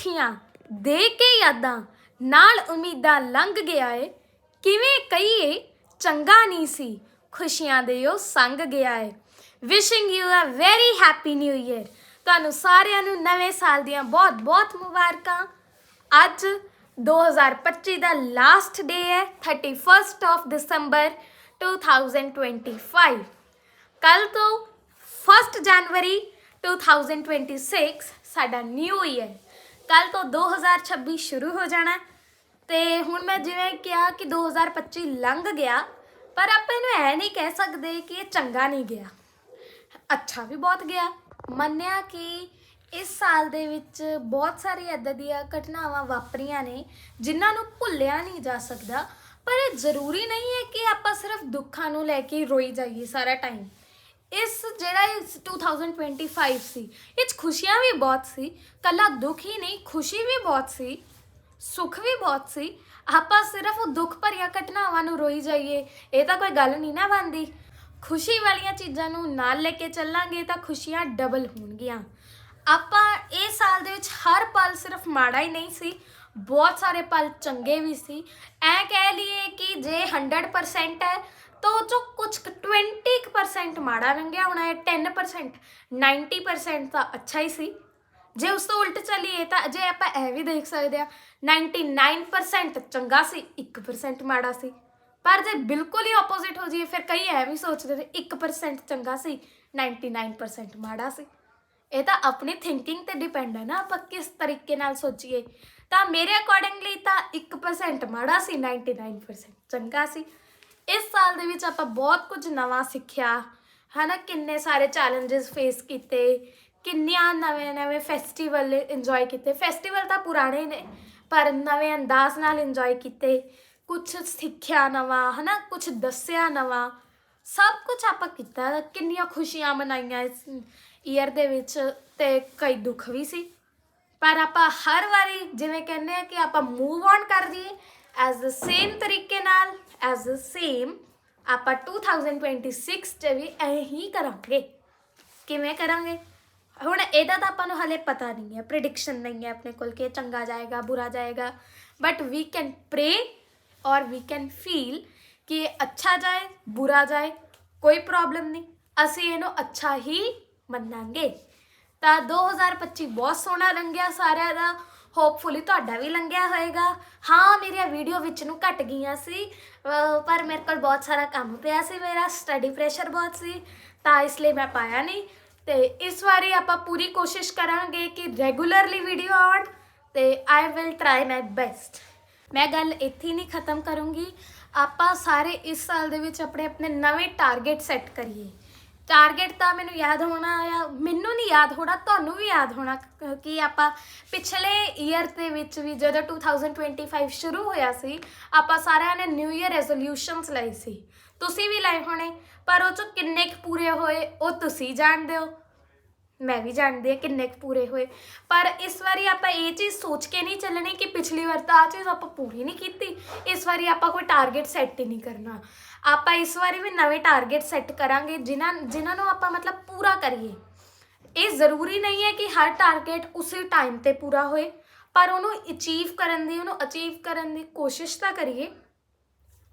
ਚਿੱਠੀਆਂ ਦੇ ਕੇ ਯਾਦਾਂ, ਨਾਲ ਉਮੀਦਾਂ ਲੰਘ ਗਿਆ ਏ। ਕਿਵੇਂ ਕਹੀਏ, ਚੰਗਾ ਨਹੀਂ ਸੀ, ਖੁਸ਼ੀਆਂ ਦੇ ਉਹ ਸੰਗ ਗਿਆ ਏ। Wishing you a very happy new year ਤੁਹਾਨੂੰ ਸਾਰਿਆਂ ਨੂੰ ਨਵੇਂ ਸਾਲ ਦੀਆਂ ਬਹੁਤ ਬਹੁਤ ਮੁਬਾਰਕਾਂ। ਅੱਜ 2025 ਦਾ ਲਾਸਟ ਡੇ ਹੈ 31st ਆਫ ਦਸੰਬਰ 2025 ਕੱਲ ਤੋਂ 1st ਜਨਵਰੀ 2026 ਸਾਡਾ ਨਿਊ ਈਅਰ ਕੱਲ ਤੋਂ 2026 ਸ਼ੁਰੂ ਹੋ ਜਾਣਾ ਹੈ। ਤੇ ਹੁਣ ਮੈਂ ਜਿਵੇਂ ਕਿਹਾ ਕਿ 2025 ਲੰਘ ਗਿਆ, ਪਰ ਆਪਾਂ ਇਹਨੂੰ ਐ ਨਹੀਂ ਕਹਿ ਸਕਦੇ ਕਿ ਇਹ ਚੰਗਾ ਨਹੀਂ ਗਿਆ। ਅੱਛਾ ਵੀ ਬਹੁਤ ਗਿਆ। ਮੰਨਿਆ ਕਿ ਇਸ ਸਾਲ ਦੇ ਵਿੱਚ ਬਹੁਤ ਸਾਰੀ ਏਦਾਂ ਦੀਆਂ ਘਟਨਾਵਾਂ ਵਾਪਰੀਆਂ ਨੇ, ਜਿਨ੍ਹਾਂ ਨੂੰ ਭੁੱਲਿਆ ਨਹੀਂ ਜਾ ਸਕਦਾ। ਪਰ ਇਹ ਜ਼ਰੂਰੀ ਨਹੀਂ ਹੈ ਕਿ ਆਪਾਂ ਸਿਰਫ ਦੁੱਖਾਂ ਨੂੰ ਲੈ ਕੇ ਰੋਈ ਜਾਈਏ ਸਾਰਾ ਟਾਈਮ ਇਸ ਜਿਹੜਾ ਇਸ 2025 ਸੀ, ਇਹ 'ਚ ਖੁਸ਼ੀਆਂ ਵੀ ਬਹੁਤ ਸੀ, ਕੱਲਾ ਦੁੱਖ ਹੀ ਨਹੀਂ, ਖੁਸ਼ੀ ਵੀ ਬਹੁਤ ਸੀ, ਸੁੱਖ ਵੀ ਬਹੁਤ ਸੀ। ਆਪਾਂ ਸਿਰਫ ਉਹ ਦੁੱਖ ਭਰੀਆਂ ਘਟਨਾਵਾਂ ਨੂੰ ਰੋਈ ਜਾਈਏ, ਇਹ ਤਾਂ ਕੋਈ ਗੱਲ ਨਹੀਂ ਨਾ ਬਣਦੀ। ਖੁਸ਼ੀ ਵਾਲੀਆਂ ਚੀਜ਼ਾਂ ਨੂੰ ਨਾਲ ਲੈ ਕੇ ਚੱਲਾਂਗੇ ਤਾਂ ਖੁਸ਼ੀਆਂ ਡਬਲ ਹੋਣਗੀਆਂ। ਆਪਾਂ ਇਹ ਸਾਲ ਦੇ ਵਿੱਚ ਹਰ ਪਲ ਸਿਰਫ ਮਾੜਾ ਹੀ ਨਹੀਂ ਸੀ, ਬਹੁਤ ਸਾਰੇ ਪਲ ਚੰਗੇ ਵੀ ਸੀ। ਐ ਕਹਿ ਲਈਏ ਜੇ 100% ਹੈ, ਤਾਂ ਉਹ 'ਚੋਂ ਕੁਝ ਕੁ 20% ਮਾੜਾ ਲੰਘਿਆ ਹੋਣਾ ਹੈ 10% 90% ਤਾਂ ਅੱਛਾ ਹੀ ਸੀ। ਜੇ ਉਸ ਤੋਂ ਉਲਟ ਚੱਲੀਏ ਤਾਂ ਜੇ ਆਪਾਂ ਇਹ ਵੀ ਦੇਖ ਸਕਦੇ ਆ 99% ਚੰਗਾ ਸੀ 1% ਮਾੜਾ ਸੀ। ਪਰ ਜੇ ਬਿਲਕੁਲ ਹੀ ਆਪੋਜ਼ਿਟ ਹੋ ਜਾਈਏ, ਫਿਰ ਕਈ ਐ ਵੀ ਸੋਚਦੇ ਨੇ 1% ਚੰਗਾ ਸੀ 99% ਮਾੜਾ ਸੀ। ਇਹ ਤਾਂ ਆਪਣੀ ਥਿੰਕਿੰਗ ਤੇ ਡਿਪੈਂਡ ਹੈ ਨਾ, ਆਪਾਂ ਕਿਸ ਤਰੀਕੇ ਨਾਲ ਸੋਚੀਏ। ਤਾਂ ਮੇਰੇ ਅਕੋਰਡਿੰਗਲੀ ਤਾਂ 1% ਮਾੜਾ ਸੀ 99% ਚੰਗਾ ਸੀ। ਇਸ ਸਾਲ ਦੇ ਵਿੱਚ ਆਪਾਂ ਬਹੁਤ ਕੁਝ ਨਵਾਂ ਸਿੱਖਿਆ। ਹਨਾ, ਕਿੰਨੇ ਸਾਰੇ ਚੈਲੰਜਸ ਫੇਸ ਕੀਤੇ, ਕਿੰਨੀਆਂ ਨਵੇਂ ਨਵੇਂ ਫੈਸਟੀਵਲ ਇੰਜੋਏ ਕੀਤੇ। ਫੈਸਟੀਵਲ ਤਾਂ ਪੁਰਾਣੇ ਨੇ, ਪਰ ਨਵੇਂ ਅੰਦਾਜ਼ ਨਾਲ ਇੰਜੋਏ ਕੀਤੇ। ਕੁਝ ਸਿੱਖਿਆ ਨਵਾਂ, ਹਨਾ ਕੁਝ ਦੱਸਿਆ ਨਵਾਂ। ਸਭ ਕੁਝ ਆਪਾਂ ਕੀਤਾ। ਕਿੰਨੀਆਂ ਖੁਸ਼ੀਆਂ ਮਨਾਈਆਂ ਇਸ ਈਅਰ ਦੇ ਵਿੱਚ ਤੇ ਕਈ ਦੁੱਖ ਵੀ ਸੀ। ਪਰ ਆਪਾਂ ਹਰ ਵਾਰੀ ਜਿਵੇਂ ਕਹਿੰਦੇ ਆ ਕਿ ਆਪਾਂ ਮੂਵ ਔਨ ਕਰ ਜਾਈਏ ਐਜ਼ ਦ ਸੇਮ ਤਰੀਕੇ ਨਾਲ ਐਜ਼ ਦ ਸੇਮ ਆਪਾਂ 2026 ਚ ਵੀ ਇਹੀ ਕਰਾਂਗੇ। ਕਿਵੇਂ ਕਰਾਂਗੇ? ਹੁਣ ਇਹਦਾ ਤਾਂ ਆਪਾਂ ਨੂੰ ਹਲੇ ਪਤਾ ਨਹੀਂ ਹੈ ਪ੍ਰੈਡਿਕਸ਼ਨ ਨਹੀਂ ਹੈ ਆਪਣੇ ਕੋਲ ਕਿ ਚੰਗਾ ਜਾਏਗਾ, ਬੁਰਾ ਜਾਏਗਾ। ਬਟ ਵੀ ਕੈਨ ਪ੍ਰੇ ਔਰ ਵੀ ਕੈਨ ਫੀਲ ਕਿ ਅੱਛਾ ਜਾਏ, ਬੁਰਾ ਜਾਏ, ਕੋਈ ਪ੍ਰੋਬਲਮ ਨਹੀਂ। ਅਸੀਂ ਇਹਨੂੰ ਅੱਛਾ ਹੀ ਮੰਨਾਂਗੇ। ਤਾਂ 2025 ਬਹੁਤ ਸੋਹਣਾ ਲੰਘਿਆ ਸਾਰਿਆਂ ਦਾ। ਹੋਪਫੁਲੀ ਤੁਹਾਡਾ ਵੀ ਲੰਘਿਆ ਹੋਏਗਾ। ਹਾਂ, ਮੇਰੀਆਂ ਵੀਡੀਓ ਵਿੱਚ ਨੂੰ ਘਟ ਗਈਆਂ ਸੀ, ਅਹ, ਪਰ ਮੇਰੇ ਕੋਲ ਬਹੁਤ ਸਾਰਾ ਕੰਮ ਪਿਆ ਸੀ ਮੇਰਾ ਸਟੱਡੀ ਪ੍ਰੈਸ਼ਰ ਬਹੁਤ ਸੀ, ਤਾਂ ਇਸ ਲਈ ਮੈਂ ਪਾਇਆ ਨਹੀਂ। ਤੇ ਇਸ ਵਾਰੀ ਆਪਾਂ ਪੂਰੀ ਕੋਸ਼ਿਸ਼ ਕਰਾਂਗੇ ਕਿ ਰੈਗੂਲਰਲੀ ਵੀਡੀਓ ਆਉਣ ਤੇ I will try my best ਮੈਂ ਗੱਲ ਇੱਥੇ ਹੀ ਨਹੀਂ ਖਤਮ ਕਰੂੰਗੀ। ਆਪਾਂ ਸਾਰੇ ਇਸ ਸਾਲ ਦੇ ਵਿੱਚ ਆਪਣੇ ਆਪਣੇ ਨਵੇਂ ਟਾਰਗੇਟ ਸੈੱਟ ਕਰੀਏ। ਟਾਰਗੇਟ ਤਾਂ ਮੈਨੂੰ ਯਾਦ ਹੋਣਾ ਆ, ਮੈਨੂੰ ਨਹੀਂ ਯਾਦ ਹੋਣਾ, ਤੁਹਾਨੂੰ ਵੀ ਯਾਦ ਹੋਣਾ, ਕ- ਕਿ ਆਪਾਂ ਪਿਛਲੇ ਈਅਰ ਦੇ ਵਿੱਚ ਵੀ ਜਦੋਂ 2025 ਸ਼ੁਰੂ ਹੋਇਆ ਸੀ, ਆਪਾਂ ਸਾਰਿਆਂ ਨੇ ਨਿਊ ਈਅਰ ਰੈਜ਼ੋਲੂਸ਼ਨਸ ਲਏ ਸੀ। ਤੁਸੀਂ ਵੀ ਲਏ ਹੋਣੇ, ਪਰ ਉਹ ਚੋਂ ਕਿੰਨੇ ਕੁ ਪੂਰੇ ਹੋਏ, ਉਹ ਤੁਸੀਂ ਜਾਣਦੇ ਹੋ। ਮੈਂ ਵੀ ਜਾਣਦੀ ਹਾਂ ਕਿੰਨੇ ਕੁ ਪੂਰੇ ਹੋਏ। ਪਰ ਇਸ ਵਾਰੀ ਆਪਾਂ ਇਹ ਚੀਜ਼ ਸੋਚ ਕੇ ਨਹੀਂ ਚੱਲਣੀ ਕਿ ਪਿਛਲੀ ਵਾਰ ਤਾਂ ਆ ਚੀਜ਼ ਆਪਾਂ ਪੂਰੀ ਨਹੀਂ ਕੀਤੀ। ਇਸ ਵਾਰੀ ਆਪਾਂ ਕੋਈ ਟਾਰਗੇਟ ਸੈੱਟ ਹੀ ਨਹੀਂ ਕਰਨਾ। ਆਪਾਂ ਇਸ ਵਾਰੀ ਵੀ ਨਵੇਂ ਟਾਰਗੇਟ ਸੈੱਟ ਕਰਾਂਗੇ, ਜਿਨ੍ਹਾਂ ਜਿਨ੍ਹਾਂ ਨੂੰ ਆਪਾਂ ਮਤਲਬ ਪੂਰਾ ਕਰੀਏ। ਇਹ ਜ਼ਰੂਰੀ ਨਹੀਂ ਹੈ ਕਿ ਹਰ ਟਾਰਗੇਟ ਉਸੇ ਟਾਈਮ ਤੇ ਪੂਰਾ ਹੋਏ, ਪਰ ਉਹਨੂੰ ਅਚੀਵ ਕਰਨ ਦੀ, ਉਹਨੂੰ ਅਚੀਵ ਕਰਨ ਦੀ ਕੋਸ਼ਿਸ਼ ਤਾਂ ਕਰੀਏ।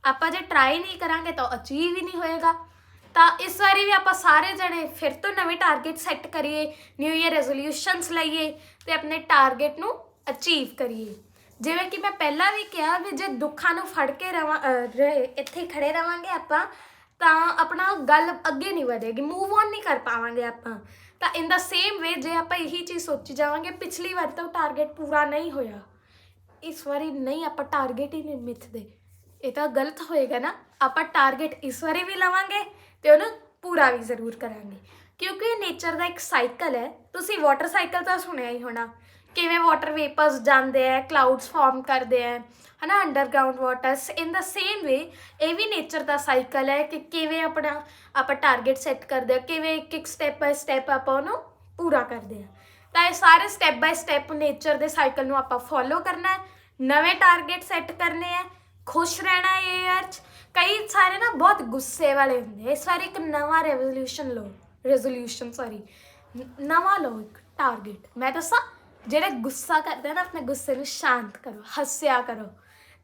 ਆਪਾਂ ਜੇ ਟਰਾਈ ਨਹੀਂ ਕਰਾਂਗੇ ਤਾਂ ਅਚੀਵ ਹੀ ਨਹੀਂ ਹੋਏਗਾ। ਤਾਂ ਇਸ ਵਾਰੀ ਵੀ ਆਪਾਂ ਸਾਰੇ ਜਣੇ ਫਿਰ ਤੋਂ ਨਵੇਂ ਟਾਰਗੇਟ ਸੈੱਟ ਕਰੀਏ ਨਿਊ ਇਅਰ ਰੈਜ਼ੋਲੂਸ਼ਨਸ ਲਈਏ ਤੇ ਆਪਣੇ ਟਾਰਗੇਟ ਨੂੰ ਅਚੀਵ ਕਰੀਏ। ਜਿਵੇਂ ਕਿ ਮੈਂ ਪਹਿਲਾਂ ਵੀ ਕਿਹਾ ਵੀ ਜੇ ਦੁੱਖਾਂ ਨੂੰ ਫੜ ਕੇ ਰਵਾਂ ਰਹੇ ਇੱਥੇ ਹੀ ਖੜੇ ਰਵਾਂਗੇ ਆਪਾਂ, ਤਾਂ ਆਪਣਾ ਗੱਲ ਅੱਗੇ ਨਹੀਂ ਵਧੇਗੀ ਮੂਵ ਔਨ ਨਹੀਂ ਕਰ ਪਾਵਾਂਗੇ ਆਪਾਂ। ਤਾਂ ਇਨ ਦਾ ਸੇਮ ਵੇ ਜੇ ਆਪਾਂ ਇਹੀ ਚੀਜ਼ ਸੋਚੀ ਜਾਵਾਂਗੇ, ਪਿਛਲੀ ਵਾਰ ਤਾਂ ਟਾਰਗੇਟ ਪੂਰਾ ਨਹੀਂ ਹੋਇਆ। ਇਸ ਵਾਰੀ ਨਹੀਂ, ਆਪਾਂ ਟਾਰਗੇਟ ਹੀ ਨਹੀਂ ਮਿੱਥਦੇ ਇਹ ਤਾਂ ਗਲਤ ਹੋਏਗਾ ਨਾ, ਆਪਾਂ ਟਾਰਗੇਟ ਇਸ ਵਾਰੀ ਵੀ ਲਵਾਂਗੇ ਤੇ ਉਹਨੂੰ ਪੂਰਾ ਵੀ ਜ਼ਰੂਰ ਕਰਾਂਗੇ। ਕਿਉਂਕਿ ਨੇਚਰ ਦਾ ਇੱਕ ਸਾਈਕਲ ਹੈ। ਤੁਸੀਂ ਵਾਟਰ ਸਾਈਕਲ ਤਾਂ ਸੁਣਿਆ ਹੀ ਹੋਣਾ। ਕਿਵੇਂ ਵਾਟਰ ਵੇਪਰਸ ਜਾਂਦੇ ਆ ਕਲਾਉਡਸ ਫਾਰਮ ਕਰਦੇ ਆ, ਹਨਾ underground waters in the same way ਇਹ ਵੀ ਨੇਚਰ ਦਾ ਸਾਈਕਲ ਹੈ ਕਿ ਕਿਵੇਂ ਆਪਣਾ, ਆਪਾਂ ਟਾਰਗੇਟ ਸੈੱਟ ਕਰਦੇ ਆ, ਕਿਵੇਂ ਇੱਕ ਇੱਕ ਸਟੈਪ ਬਾਈ ਸਟੈਪ ਆਪਾਂ ਉਹਨੂੰ ਪੂਰਾ ਕਰਦੇ ਆ ਤਾਂ ਇਹ ਸਾਰੇ ਸਟੈਪ ਬਾਈ ਸਟੈਪ ਨੇਚਰ ਦੇ ਸਾਈਕਲ ਨੂੰ ਆਪਾਂ ਫੋਲੋ ਕਰਨਾ ਹੈ, ਨਵੇਂ ਟਾਰਗੇਟ ਸੈੱਟ ਕਰਨੇ ਆ, ਖੁਸ਼ ਰਹਿਣਾ ਹੈ ਯਾਰ 'ਚ। ਕਈ ਸਾਰੇ ਨਾ ਬਹੁਤ ਗੁੱਸੇ ਵਾਲੇ ਹੁੰਦੇ ਇਸ ਵਾਰ ਇੱਕ ਨਵਾਂ ਰੈਵੋਲੂਸ਼ਨ ਲਓ ਰੈਜ਼ੋਲੂਸ਼ਨ ਸੌਰੀ ਨਵਾਂ ਲਓ ਇੱਕ ਟਾਰਗੇਟ ਮੈਂ ਦੱਸਾਂ ਜਿਹੜੇ ਗੁੱਸਾ ਕਰਦੇ ਨਾ, ਆਪਣੇ ਗੁੱਸੇ ਨੂੰ ਸ਼ਾਂਤ ਕਰੋ, ਹੱਸਿਆ ਕਰੋ।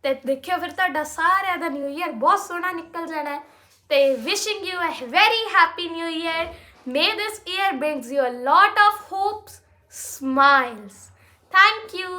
ਤੇ ਦੇਖਿਓ ਫਿਰ ਤੁਹਾਡਾ ਸਾਰਿਆਂ ਦਾ ਨਿਊ ਇਅਰ ਬਹੁਤ ਸੋਹਣਾ ਨਿਕਲ ਜਾਣਾ ਹੈ। ਤੇ wishing you a very happy new year may this year brings you a lot of hopes smiles thank you